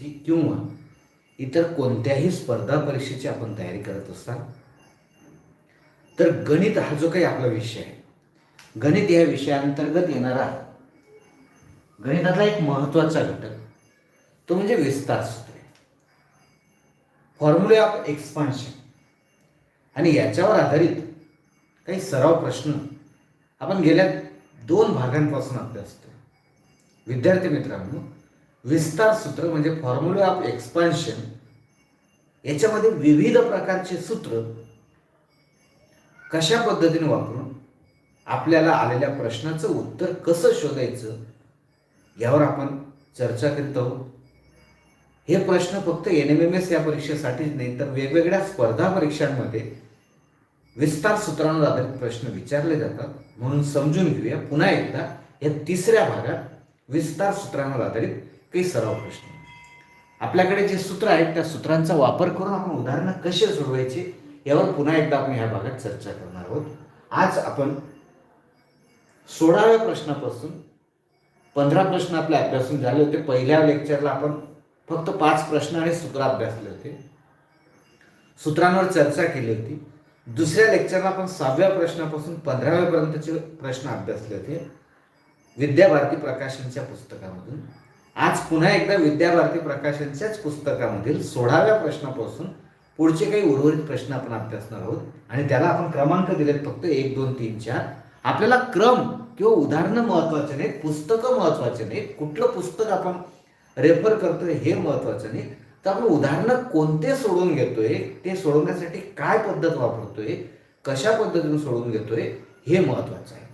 परीक्षेची किंवा इतर कोणत्याही स्पर्धा परीक्षेची आपण तयारी करत असाल तर गणित हा जो काही आपला विषय आहे. गणित या विषयाअंतर्गत येणारा गणितातला एक महत्त्वाचा घटक तो म्हणजे विस्तार सूत्रे. फॉर्म्युले ऑफ एक्सपान्शन आणि याच्यावर आधारित काही सराव प्रश्न आपण गेल्या दोन भागांपासून अभ्यासतो विद्यार्थी मित्रांनो विस्तार सूत्र म्हणजे फॉर्म्युला ऑफ एक्सपान्शन याच्यामध्ये विविध प्रकारचे सूत्र कशा पद्धतीने वापरून आपल्याला आलेल्या प्रश्नाचं उत्तर कसं शोधायचं यावर आपण चर्चा करीत आहोत. हे प्रश्न फक्त एन एम एम एस या परीक्षेसाठीच नाही तर वेगवेगळ्या स्पर्धा परीक्षांमध्ये विस्तार सूत्रांवर आधारित प्रश्न विचारले जातात. म्हणून समजून घेऊया. पुन्हा एकदा या तिसऱ्या भागात विस्तार सूत्रांवर आधारित काही सराव प्रश्न. आपल्याकडे जे सूत्र आहेत त्या सूत्रांचा वापर करून आपण उदाहरणं कसे सोडवायचे यावर पुन्हा एकदा आपण या भागात चर्चा करणार आहोत. आज आपण सोळाव्या प्रश्नापासून पंधरा प्रश्न आपले अभ्यासून झाले होते. पहिल्या लेक्चरला आपण फक्त पाच प्रश्न आणि सूत्र अभ्यासले होते. सूत्रांवर चर्चा केली होती. दुसऱ्या लेक्चरला आपण सहाव्या प्रश्नापासून पंधराव्यापर्यंतचे प्रश्न अभ्यासले होते. विद्याभारती प्रकाशनच्या पुस्तकामधून. आज पुन्हा एकदा विद्याभारती प्रकाशनच्याच पुस्तकामधील सोळाव्या प्रश्नापासून पुढचे काही उर्वरित प्रश्न आपण अभ्यासणार आहोत. आणि त्याला आपण क्रमांक दिलेत फक्त एक दोन तीन चार. आपल्याला क्रम किंवा उदाहरणं महत्त्वाचे नाहीत पुस्तकं महत्त्वाचे नाहीत. कुठलं पुस्तक आपण रेफर करतोय हे महत्वाचं नाही. तर आपण उदाहरणं कोणते सोडून घेतोय ते सोडवण्यासाठी काय पद्धत वापरतोय कशा पद्धतीने सोडून घेतोय हे महत्वाचं आहे.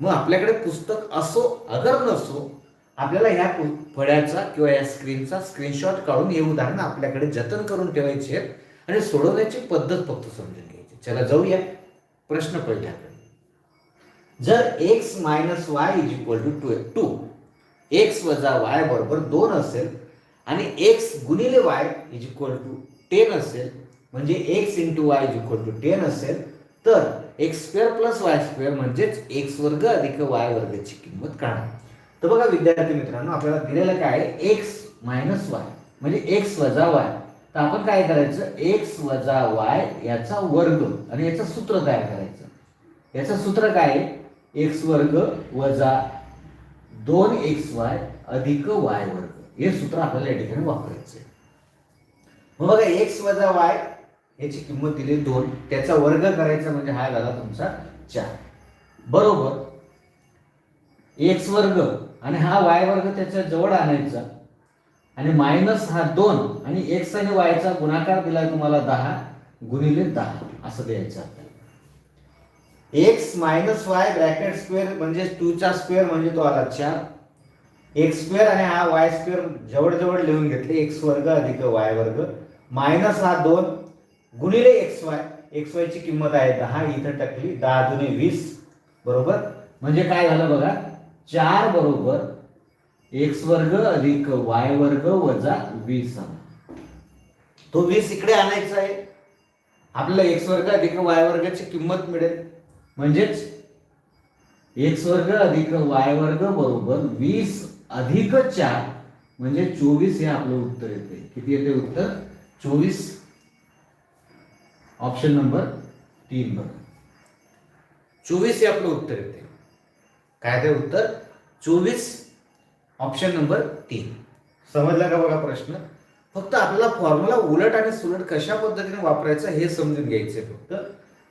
मग आपल्याकडे पुस्तक असो अगर नसो आपल्याला ह्या फळ्याचा किंवा या स्क्रीनचा स्क्रीनशॉट काढून हे उदाहरणं आपल्याकडे जतन करून ठेवायचे आहेत आणि सोडवण्याची पद्धत फक्त समजून घ्यायची चला जाऊया. प्रश्न पहिल्याकडे. जर X minus Y is equal to two two X वजा वाय बरोबर दोन असेल आणि एक्स गुणिले Y is equal to ten असेल म्हणजे X into Y is equal to ten असेल तर X square plus Y square म्हणजेच एक्स वर्ग अधिक वाय वर्गाची किंमत काढा. तर बघा विद्यार्थी मित्रांनो आपल्याला दिलेलं काय आहे? एक्स मायनस वाय म्हणजे एक्स वजा वाय तर आपण काय करायचं? एक्स वजा वाय याचा वर्ग आणि याचं सूत्र तयार करायचं. याचं सूत्र काय आहे? एक्स वर्ग वजा दोन एक्स वाय अधिक वाय वर्ग. हे सूत्र आपल्याला या ठिकाणी वापरायचं आहे. मग बघा एक्स वजा वाय याची किंमत दिली दोन. त्याचा वर्ग करायचा म्हणजे हा झाला तुमचा चार. बरोबर? एक्स वर्ग आणि हा वाय वर्ग त्याच्याजवळ आणायचा. आणि मायनस हा दोन आणि एक्स आणि वायचा गुणाकार दिलाय तुम्हाला दहा गुणिले दहा असं द्यायचं X minus Y bracket square म्हणजे टूचा स्क्वेअर म्हणजे तो आला चार. एक्स स्क्वेअर आणि हा वाय स्क्वेअर जवळजवळ लिहून घेतले एक्स वर्ग अधिक वाय वर्ग. मायनस हा दोन गुणिले एक्स वाय एक्स वायची किंमत आहे दहा इथं टाकली दहा दुने वीस बरोबर? म्हणजे काय झालं बघा? चार बरोबर एक्स वर्ग अधिक वाय वर्ग वजा वीस आला तो वीस इकडे आणायचा आहे. आपल्याला एक्स वर्ग अधिक वाय वर्गाची किंमत मिळेल. म्हणजेच एक्स वर्ग अधिक वाय वर्ग बरोबर वीस अधिक चार म्हणजे चोवीस हे आपलं उत्तर येते. किती येते उत्तर? चोवीस. ऑप्शन नंबर तीन बघा. चोवीस हे आपलं उत्तर येते. काय ते उत्तर? चोवीस ऑप्शन नंबर तीन. समजला का बघा प्रश्न? फक्त आपल्याला फॉर्म्युला उलट आणि सुलट कशा पद्धतीने वापरायचं हे समजून घ्यायचंय फक्त.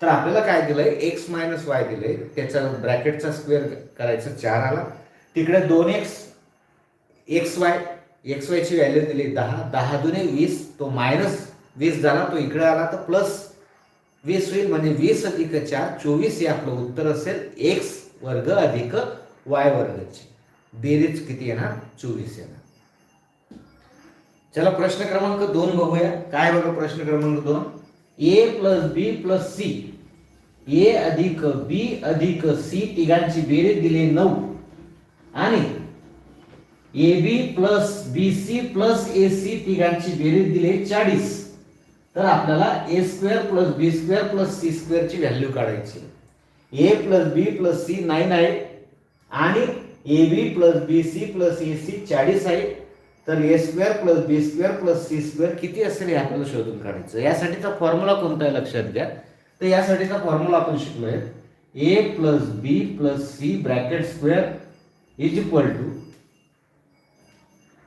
तर आपल्याला काय दिलंय? एक्स मायनस वाय दिलंय. त्याचा ब्रॅकेटचा स्क्वेअर करायचं चार आला. तिकडे दोन एक्स एक्स वाय एक्स वायची व्हॅल्यू दिली दहा. दहा दुने वीस. तो मायनस वीस झाला तो इकडे आला. तर प्लस वीस होईल म्हणजे वीस अधिक चार. चोवीस हे आपलं उत्तर असेल एक्स वर्ग अधिक वाय वर्गाची. बेरीज किती येणार? चोवीस येणार. चला प्रश्न क्रमांक दोन बघूया. काय बघा प्रश्न क्रमांक दोन? A plus B plus C A अधिक बी अधिक सी तिघांची बेरीज दिली नऊ. आणि A B plus B C plus A C तिघांची बेरीज दिली चाळीस. तर आपल्याला A square plus B square plus C स्क्वेअरची value काढायची A plus B plus C nine आहे. आणि A B plus B C plus A C चाळीस आहे. तर A square plus B square plus C square किती असेल हे आपल्याला शोधून काढायचं. यासाठीचा फॉर्म्युला कोणता आहे लक्षात घ्या. तर यासाठीचा फॉर्म्युला आपण शिकलोय. A plus B plus C bracket square is equal to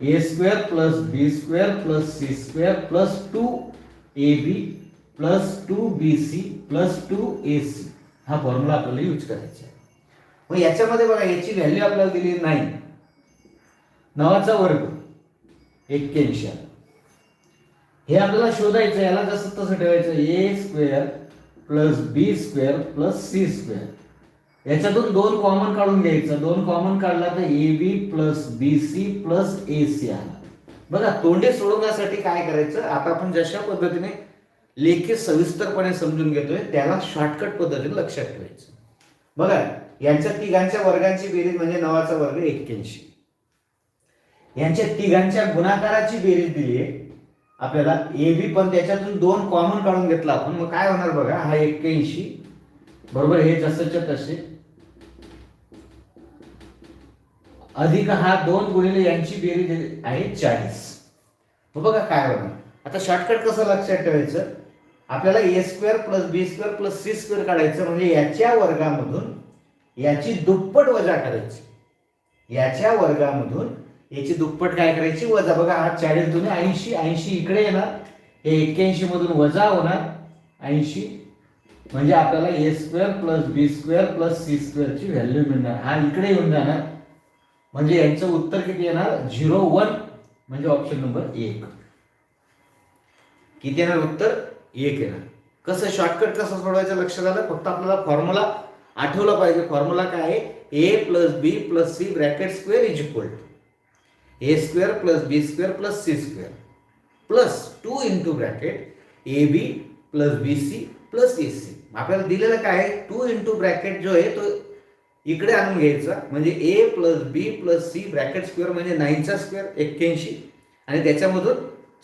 A square plus B square plus C square plus two A B plus two B C plus two A C हा formula आपल्याला use करायचा आहे. मग याच्यामध्ये बघा याची value आपल्याला दिली नाही. नवाचा वर्ग एक्क्याऐंशी हे आपल्याला शोधायचं याला जसं तसं ठेवायचं A square plus B square plus C square याच्यातून दोन कॉमन काढून घ्यायचं. दोन कॉमन काढला तर A B plus B C plus A C आला बघा तोंडे सोडवण्यासाठी काय करायचं? आता आपण जशा पद्धतीने लेखी सविस्तरपणे समजून घेतोय त्याला शॉर्टकट पद्धतीने लक्षात ठेवायचं. बघा यांच्या तिघांच्या वर्गांची बेरीज म्हणजे नवाचा वर्ग एक्क्याऐंशी. यांच्या तिघांच्या गुणाकाराची बेरीज दिली आहे आपल्याला ए बी पण त्याच्यातून दोन कॉमन काढून घेतला आपण. मग काय होणार बघा हा एक्क्याऐंशी. बरोबर हे जसंच्या तसे. अधिक हा दोन गुणिले यांची बेरीज आहे चाळीस. मग बघा काय होणार. आता शॉर्टकट कसं लक्षात ठेवायचं? आपल्याला A square plus B square plus C square काढायचं म्हणजे याच्या वर्गामधून याची दुप्पट वजा करायची. याच्या वर्गामधून याची दुप्पट काय करायची? वजा. बघा हा चाळीस दोन्ही ऐंशी ऐंशी इकडे येणार. हे एक्क्याऐंशी मधून वजा होणार. ऐंशी. म्हणजे आपल्याला A square plus B square plus C स्क्वेअरची value मिळणार. हा इकडे येऊन जाणार. म्हणजे यांचं उत्तर किती येणार? Zero one. म्हणजे ऑप्शन नंबर एक. किती येणार उत्तर? एक येणार कसं शॉर्टकट कसं सोडवायचं लक्षात आलं फक्त आपल्याला फॉर्म्युला आठवला पाहिजे. फॉर्म्युला काय आहे? A plus B plus C bracket square is equal to A square plus B square plus C square plus two into bracket A B plus B C plus A C आपल्याला दिलेलं काय आहे? To into bracket जो आहे तो इकडे आणून घ्यायचा. म्हणजे A plus B plus C bracket square म्हणजे नाईनचा स्क्वेअर एक्क्याऐंशी. आणि त्याच्यामधून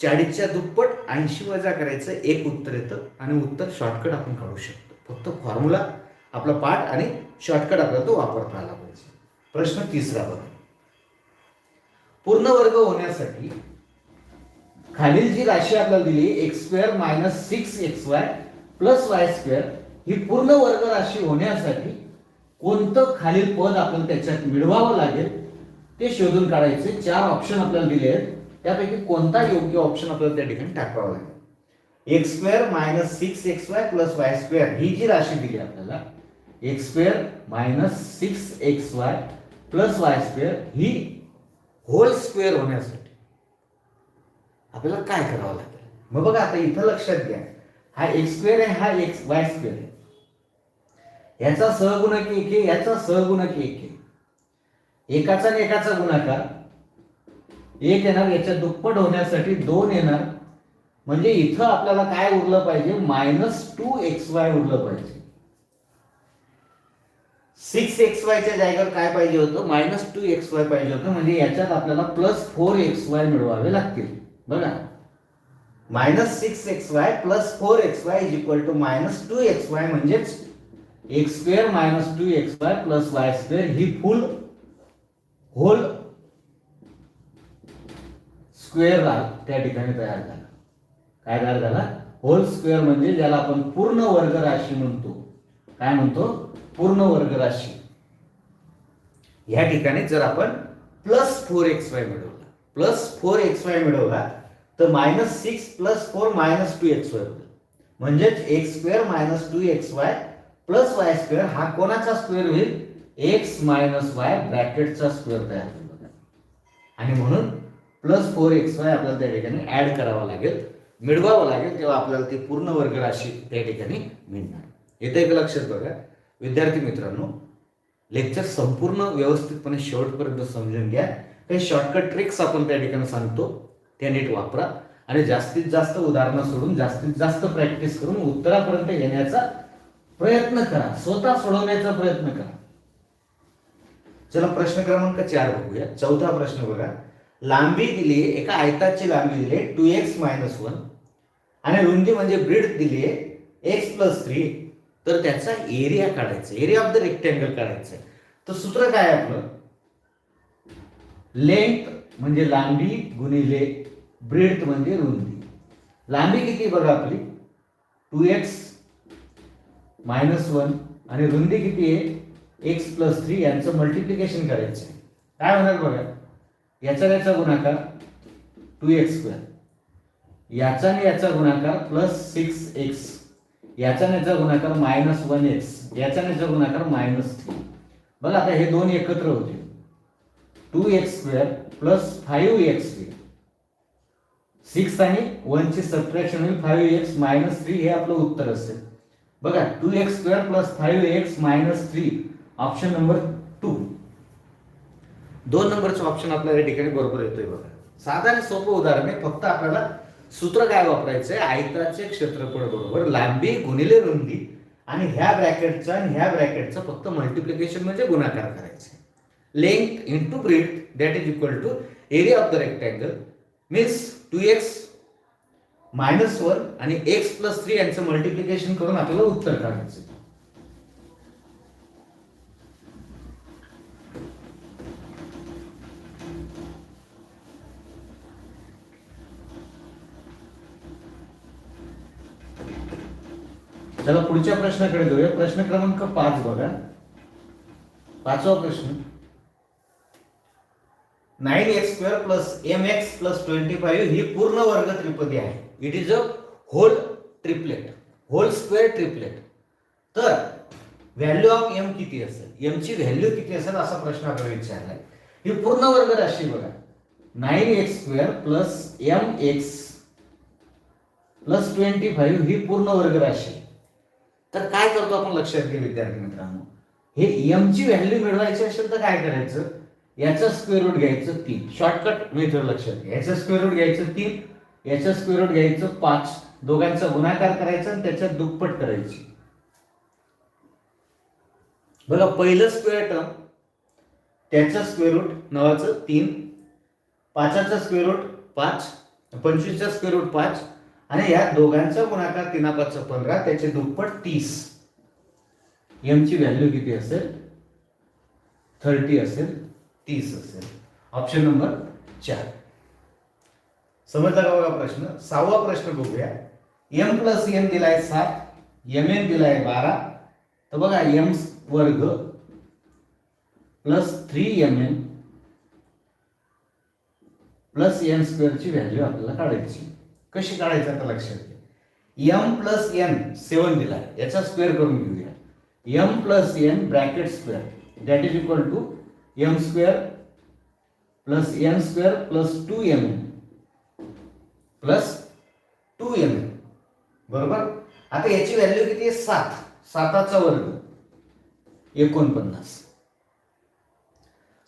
चाळीसच्या दुप्पट ऐंशी वजा करायचं एक उत्तर येतं आणि उत्तर शॉर्टकट आपण काढू शकतो. फक्त फॉर्म्युला आपला पाठ आणि शॉर्टकट आपला तो वापरता आला पाहिजे. प्रश्न तिसरा बघा. पूर्ण वर्ग होण्यासाठी खालील जी राशी आपल्याला दिली X square minus six X Y plus Y square ही पूर्ण वर्ग राशी होण्यासाठी कोणतं खालील पद आपल्याला त्याच्यात मिळवावं लागेल ते शोधून काढायचे. चार ऑप्शन आपल्याला दिले आहेत. त्यापैकी कोणता योग्य ऑप्शन आपल्याला त्या ठिकाणी टाकावा लागेल? X square minus six X Y plus Y square ही जी राशी दिली आपल्याला X square minus six X Y plus Y square ही होल स्क्वेअर होण्यासाठी आपल्याला काय करावं लागेल? मग बघा आता इथं लक्षात घ्या. हा एक्स स्क्वेअर आहे हा एक्स वाय स्क्वेअर आहे. याचा सहगुणक एक आहे याचा सहगुणक एक आहे. एकाचा आणि एकाचा गुणाकार एक येणार याच्या दुप्पट होण्यासाठी दोन येणार. म्हणजे इथं आपल्याला काय उरलं पाहिजे? मायनस टू एक्स वाय उरलं पाहिजे. सिक्स एक्स वायच्या जागेवर काय पाहिजे होतं? मायनस टू एक्स वाय पाहिजे होतं. म्हणजे याच्यात आपल्याला प्लस फोर एक्स वाय मिळवावे लागतील. बघा. Minus six X Y plus four X Y is equal to minus two X Y म्हणजेच X square minus two X Y plus Y square ही full whole square त्या ठिकाणी तयार झाला. काय तयार झाला? होल स्क्वेअर म्हणजे ज्याला आपण पूर्ण वर्ग राशी म्हणतो. काय म्हणतो? पूर्ण वर्ग राशी. या ठिकाणी जर आपण प्लस फोर एक्स वाय मिळवला. प्लस फोर एक्स वाय मिळवला तर minus six plus four minus two X Y होईल. म्हणजेच X square minus two X Y plus Y square हा कोणाचा स्क्वेअर होईल? एक्स मायनस वाय ब्रॅकेटचा स्क्वेअर तयार होईल. आणि म्हणून प्लस फोर एक्स वाय आपल्याला त्या ठिकाणी ऍड करावा लागेल मिळवावं लागेल तेव्हा आपल्याला ती पूर्ण वर्ग राशी त्या ठिकाणी मिळणार. येतं एक लक्षात बघा. विद्यार्थी मित्रांनो लेक्चर संपूर्ण व्यवस्थितपणे शेवटपर्यंत समजून घ्या. काही शॉर्टकट ट्रिक्स आपण त्या ठिकाणी सांगतो त्या नीट वापरा. आणि जास्तीत जास्त उदाहरणं सोडून जास्तीत जास्त प्रॅक्टिस करून उत्तरापर्यंत येण्याचा प्रयत्न करा. स्वतः सोडवण्याचा प्रयत्न करा. चला प्रश्न क्रमांक चार बघूया. चौथा प्रश्न बघा. लांबी दिली आहे एका आयताची लांबी दिली आहे टू एक्स मायनस वन आणि रुंदी म्हणजे ब्रिड दिली आहे एक्स प्लस थ्री तर त्याचा एरिया काढायचा एरिया ऑफ द रेक्टँगल काढायचा. आहे तर सूत्र काय आहे आपलं? लेंथ म्हणजे लांबी गुणिले ब्रेड म्हणजे रुंदी. लांबी किती बघा आपली? टू एक्स मायनस वन आणि रुंदी किती आहे? एक्स प्लस थ्री यांचं मल्टिप्लिकेशन करायचं आहे. काय होणार बघा? याचा याचा गुणाकार टू एक्स स्क्वेअर याचा आणि याचा गुणाकार प्लस सिक्स एक्स याचा याचा गुणाकार मायनस वन एक्स याचा याचा गुणाकार मायनस थ्री बघा आता हे दोन एकत्र होते. Two X square plus five X square six आणि वनची सबट्रॅक्शन होईल फाईव्ह एक्स मायनस थ्री हे आपलं उत्तर असेल. बघा two X square plus five X minus three option number two दोन नंबरचं ऑप्शन आपल्याला या ठिकाणी बरोबर येतोय बघा. साधारण सोपं उदाहरण आहे फक्त आपल्याला सूत्र काय वापरायचं आहे आयताचे क्षेत्रफळ बरोबर लांबी गुणिले रुंदी आणि ह्या ब्रॅकेटचा आणि ह्या ब्रॅकेटचा फक्त मल्टिप्लिकेशन म्हणजे गुणाकार करायचे length into breadth that is equal to area of the rectangle means two X minus one आणि एक्स प्लस थ्री यांचं मल्टिप्लिकेशन करून आपल्याला उत्तर काढायचं चला पुढच्या प्रश्नाकडे जाऊया. प्रश्न क्रमांक पाच बघा. पाचवा प्रश्न. Nine X square plus M X plus twenty five ही पूर्ण वर्ग त्रिपदी आहे. It is a whole triplet whole square triplet तर व्हॅल्यू ऑफ एम किती असेल? एम ची व्हॅल्यू किती असेल असा प्रश्न आपल्याला विचारलाय. ही पूर्ण वर्ग राशी बघा. Nine X square plus M X plus twenty five ही पूर्ण वर्ग राशी. तर काय करतो आपण लक्षात घे विद्यार्थी मित्रांनो? हे एम ची व्हॅल्यू मिळवायची असेल तर काय करायचं? याचं स्क्वेअर रूट घ्यायचं तीन. शॉर्टकट मेथड लक्षात घ्या. याचं स्क्वेअर रूट घ्यायचं तीन. याचं स्क्वेअर रूट घ्यायचं पाच. दोघांचा गुणाकार करायचा आणि त्याच्यात दुप्पट करायची. बघा पहिलं स्क्वेअर टर्म त्याचं स्क्वेअर रूट नवाचं तीन. पाचाचं स्क्वेअर रूट पाच. पंचवीसचा स्क्वेअर रूट पाच. आणि या दोघांचा गुणाकार तीना पाचचं पंधरा त्याचे दुप्पट तीस. एमची व्हॅल्यू किती असेल? थर्टी असेल तीस असेल. ऑप्शन नंबर चार. समजला का बघा प्रश्न? सहावा प्रश्न बघूया. एम प्लस एम दिलाय सात एम एन दिलाय बारा. तर बघा एम वर्ग plus three M N plus M स्क्वेअरची value आपल्याला काढायची. कशी काढायची आता लक्षात घ्या. एम प्लस एन सेवन दिला. याचा स्क्वेअर करून घेऊया. M plus N bracket square that is equal to M square plus N square plus two M plus two M बरोबर? आता याची व्हॅल्यू किती आहे? सात. साताचा वर्ग. एकोणपन्नास.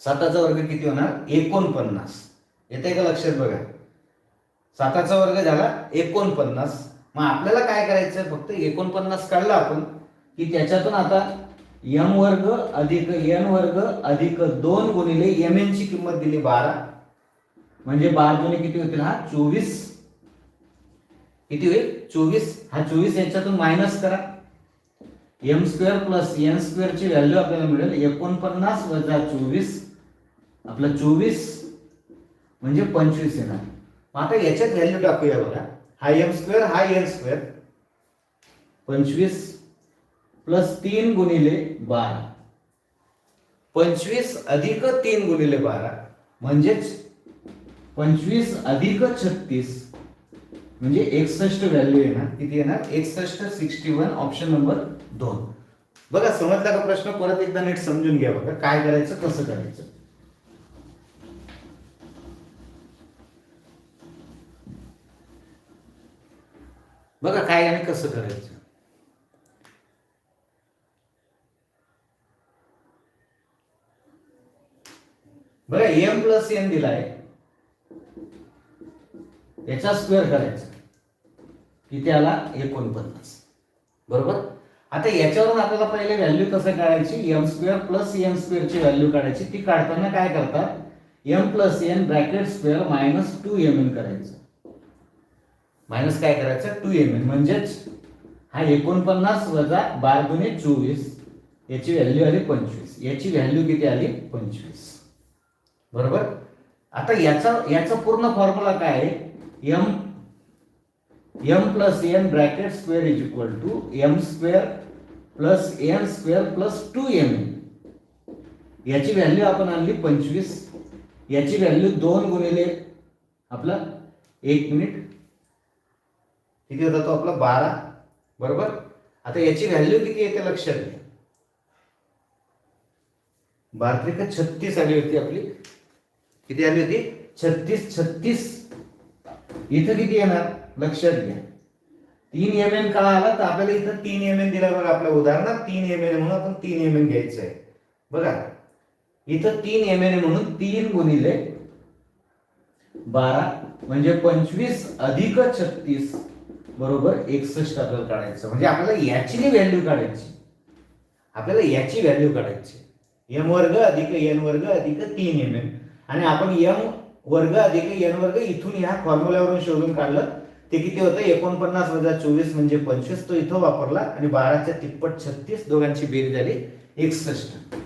साताचा वर्ग किती होणार? एकोणपन्नास. येते का लक्षात बघा? साताचा वर्ग झाला एकोणपन्नास. मग आपल्याला काय करायचं फक्त एकोणपन्नास काढला आपण की त्याच्यातून आता एम वर्ग अधिक एन वर्ग अधिक दोन गुणिले एम एन ची किंमत दिली बारा. म्हणजे बारा दोन्ही किती होतील? हा चोवीस. किती होईल? चोवीस. हा चोवीस याच्यातून मायनस करा. M square plus N square ची व्हॅल्यू आपल्याला मिळेल एकोणपन्नास वजा चोवीस. आपलं चोवीस. म्हणजे पंचवीस येणार. मग आता याच्यात व्हॅल्यू टाकूया बघा. हा एम स्क्वेअर हा एन स्क्वेअर पंचवीस प्लस तीन गुणिले बारा. पंचवीस अधिक तीन गुणिले बारा. म्हणजेच पंचवीस अधिक छत्तीस. म्हणजे एकसष्ट व्हॅल्यू येणार. किती येणार? एकसष्ट सिक्स्टी वन ऑप्शन नंबर दोन. बघा समजला का प्रश्न? परत एकदा नीट समजून घ्या बघा. काय करायचं कसं करायचं? बघा काय आणि कसं करायचं. बघा एम प्लस एन दिलाय. याचा स्क्वेअर करायचा. किती आला? एकोणपन्नास. बरोबर? आता याच्यावरून आपल्याला पहिले व्हॅल्यू कसं काढायची? एम स्क्वेअर प्लस एम स्क्वेअरची व्हॅल्यू काढायची. ती काढताना काय करतात? M plus N bracket square minus two M N करायचं. मायनस काय करायचं? टू एम एन म्हणजेच हा एकोणपन्नास वजा बारा गुणे चोवीस याची व्हॅल्यू आली पंचवीस. याची व्हॅल्यू किती आली? पंचवीस. बरोबर? आता याचा याचा पूर्ण फॉर्म्युला काय आहे? M M plus N bracket square is equal to M square plus N square plus two M याची व्हॅल्यू आपण आणली पंचवीस. याची व्हॅल्यू दोन गुणिले आपला एक मिनिट किती होता तो आपला? बारा. बरोबर? आता याची व्हॅल्यू किती येते लक्षात घ्या. बारत्रिका छत्तीस आली होती आपली. किती आली होती? छत्तीस छत्तीस. इथं किती येणार? लक्षात घ्या. तीन एम एन का आला तर आपल्याला इथं तीन एम एन दिला बघा आपल्या उदाहरणात. तीन एम एन म्हणून आपण तीन एम एन घ्यायचं आहे. बघा. इथं तीन एम एन म्हणून तीन गुणिले बारा म्हणजे पंचवीस अधिक छत्तीस. बरोबर एकसष्ट आपल्याला काढायचं. म्हणजे आपल्याला याची व्हॅल्यू काढायची. आपल्याला याची व्हॅल्यू काढायची. एम वर्ग अधिक एन वर्ग अधिक तीन एम एम आणि आपण एम वर्ग अधिक एन वर्ग इथून ह्या फॉर्म्युल्यावरून शोधून काढलं. ते किती होतं? एकोणपन्नास वजा चोवीस म्हणजे पंचवीस. तो इथं वापरला आणि बाराच्या तिप्पट छत्तीस दोघांची बेरीज झाली एकसष्ट.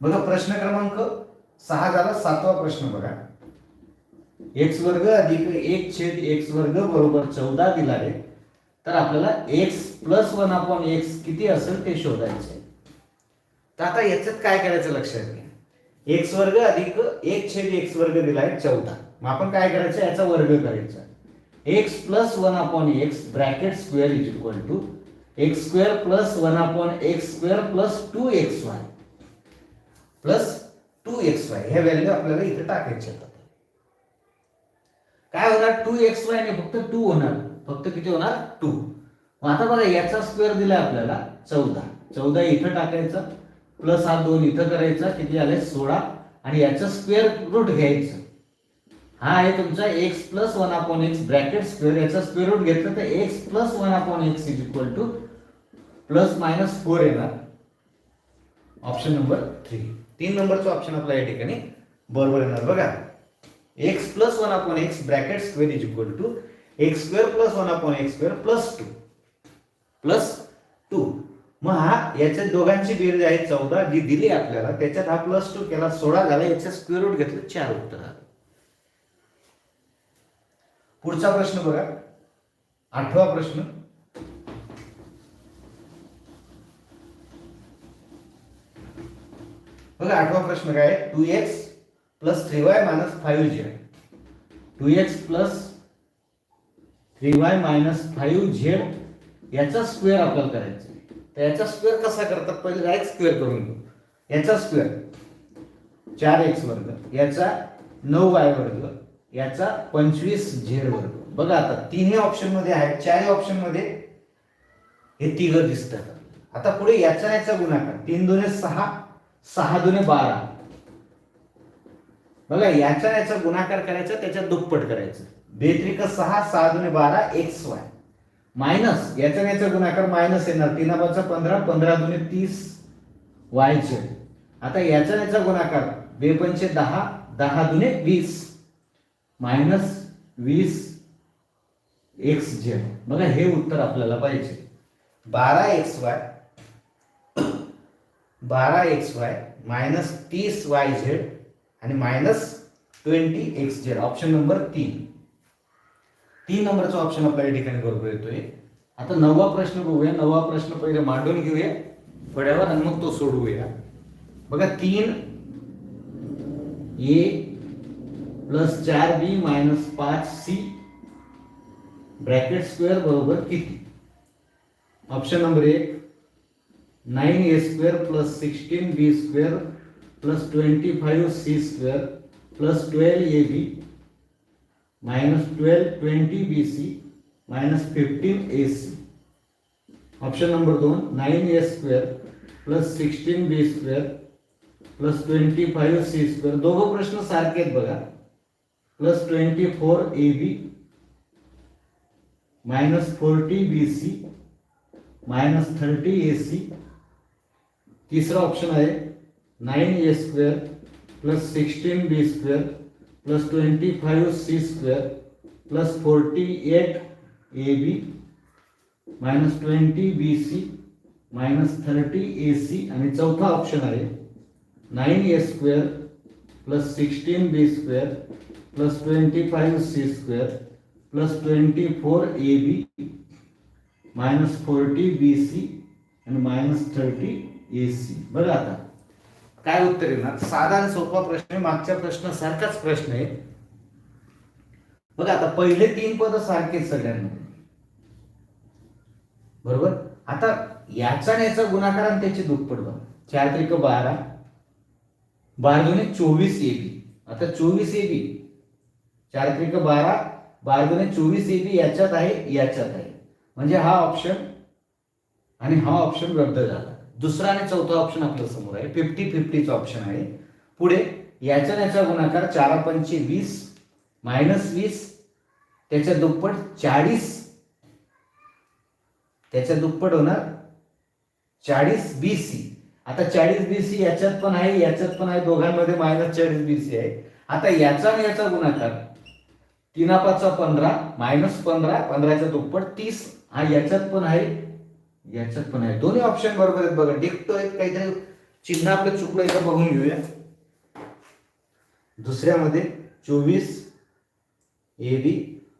बघा प्रश्न क्रमांक सहा झाला. सातवा प्रश्न बघा. एक्स वर्ग अधिक एक छेद एक्स वर्ग बरोबर चौदा दिला आहे तर आपल्याला X plus one upon X किती असेल ते शोधायचे तर आता याच्यात काय करायचं लक्षात घ्या. एक्स वर्ग अधिक एक छेद एक्स वर्ग दिलाय चौदा. मग आपण काय करायचं? याचा वर्ग करायचा. X plus one upon X bracket square is equal to X square plus one upon X square plus two X Y. Plus two X Y. ह्या व्हॅल्यू आपल्याला इथे टाकायच्या आहेत. काय होणार? टू एक्स वाय ने फक्त टू होणार. फक्त किती होणार? टू मग आता बघा याचा स्क्वेअर दिलाय आपल्याला चौदा. चौदा इथं टाकायचा प्लस हा दोन इथं करायचा किती झाले सोळा. आणि याचं स्क्वेअर रूट घ्यायचं. हा आहे तुमचा X plus one upon X bracket square याचा स्क्वेअर रूट घेतलं तर X plus one upon X is equal to plus minus four येणार. ऑप्शन नंबर थ्री तीन नंबरचं ऑप्शन आपला या ठिकाणी बरोबर येणार बघा. X plus one upon X bracket square is equal to X square plus one upon X square plus two plus two मग हा याच्या दोघांची बेरीज आहे चौदा. जी दिली आपल्याला त्याच्यात हा प्लस टू केला सोळा झाला. याच्या स्क्वेअर रूट घेतलं चार उत्तर. आलं पुढचा प्रश्न बघा. आठवा प्रश्न. बघा आठवा प्रश्न काय two X plus three Y minus five Z two X plus three Y minus five Z याचा स्क्वेअर आपल्याला करायचा आहे. तर याचा स्क्वेअर कसा करतात? पहिले डायरेक्ट स्क्वेअर करून घेऊ. याचा स्क्वेअर चार एक्स वर्ग याचा नऊ वाय वर्ग याचा पंचवीस झेड वर्ग. बघा आता तिन्ही ऑप्शनमध्ये आहे आहेत चारही ऑप्शनमध्ये हे तिघ दिसतात. आता पुढे याचा याचा गुणाकार तीन दोने सहा सहा दोने बारा. बघा याचा याचा गुणाकार करायचा त्याच्यात दुप्पट करायचं. बेत्रिक सहा सहा दुने बारा एक्स वाय. मायनस याचा याचा गुणाकार मायनस येणार. तीन पंधरा पंधरा दोने तीस वाय झेड. आता याचा याचा गुणाकार बेपंचे दहा दहा दुने वीस. मायनस वीस एक्स झेड. बघा हे उत्तर आपल्याला पाहिजे. बारा एक्स वाय बारा एक्स वाय मायनस तीस वाय झेड आणि minus twenty X Z option number तीन तीन नंबरचा ऑप्शन आपल्या या ठिकाणी बरोबर येतोय. आता नववा प्रश्न बघूया. नववा प्रश्न पहिले मांडून घेऊया. फड्यावर आणि मग तो सोडवूया. बघा तीन ए प्लस चार बी मायनस पाच सी ब्रॅकेट स्क्वेअर बरोबर किती? ऑप्शन नंबर एक. Nine A square plus sixteen B square plus twenty five C square plus twelve A B minus twelve twenty B C, minus fifteen A C. Option number दोन nine A square plus sixteen B square plus twenty five C square दोघं प्रश्न सारखे आहेत plus twenty four A B minus forty B C minus thirty A C. तिसरा option आहे nine A square plus sixteen B square plus twenty five C square plus forty eight A B minus twenty B C minus thirty A C आणि चौथा option आहे nine A square plus sixteen B square plus twenty five C square plus twenty four A B minus forty B C आणि minus thirty ए C बरं आता. काय उत्तर येणार साधा आणि सोपा प्रश्न आहे मागच्या प्रश्नासारखाच प्रश्न आहे. बघा आता पहिले तीन पद सारखेच सगळ्यांमध्ये. बरोबर? आता याचा आणि याचा गुणाकार आणि त्याची दुप्पट बघा. चार त्रिक बारा. बारा दोन्ही चोवीस ए बी. आता चोवीस ए बी. चार त्रिक बारा बारा दोन्ही चोवीस ए बी याच्यात आहे याच्यात आहे. म्हणजे हा ऑप्शन आणि हा ऑप्शन रद्द झाला. दुसरा आणि चौथा ऑप्शन आपल्यासमोर आहे. फिफ्टी फिफ्टीचा ऑप्शन आहे. पुढे याच्या याचा गुणाकार चारा पंचे वीस मायनस वीस त्याच्या दुप्पट चाळीस. त्याच्या दुप्पट होणार चाळीस बी सी आता चाळीस बी सी याच्यात पण आहे याच्यात पण आहे दोघांमध्ये मायनस चाळीस बी सी आहे. आता याचा आणि याचा गुणाकार तीना पाचचा पंधरा मायनस पंधरा पंधराच्या दुप्पट तीस. हा याच्यात पण आहे याच्यात पण आहे. दोन्ही ऑप्शन बरोबर आहेत बघा. डिक्टो एक काहीतरी चिन्ह आपलं चुकलं इथं बघून घेऊया. दुसऱ्यामध्ये चोवीस A B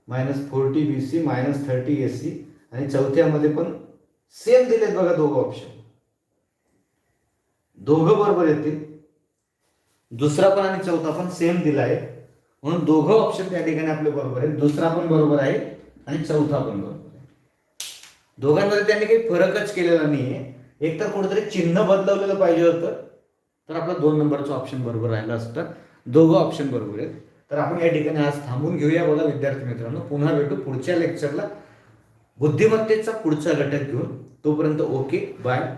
minus forty B C minus thirty A C आणि चौथ्यामध्ये पण सेम दिलेत बघा दोघं ऑप्शन दोघं बरोबर येतील. दुसरा पण आणि चौथा पण सेम दिला आहे. म्हणून दोघं ऑप्शन त्या ठिकाणी आपले बरोबर आहेत. दुसरा पण बरोबर आहे आणि चौथा पण बरोबर. आहे दोघांमध्ये त्यांनी काही फरकच केलेला नाहीये. एक तर कुठेतरी चिन्ह बदलवलेलं पाहिजे होतं. तर आपलं दोन नंबरचं ऑप्शन बरोबर राहिलं असतं. दोघं ऑप्शन बरोबर आहेत. तर आपण या ठिकाणी आज थांबून घेऊया बघा विद्यार्थी मित्रांनो. पुन्हा भेटू पुढच्या लेक्चरला बुद्धिमत्तेचा पुढचा घटक घेऊन. तोपर्यंत ओके बाय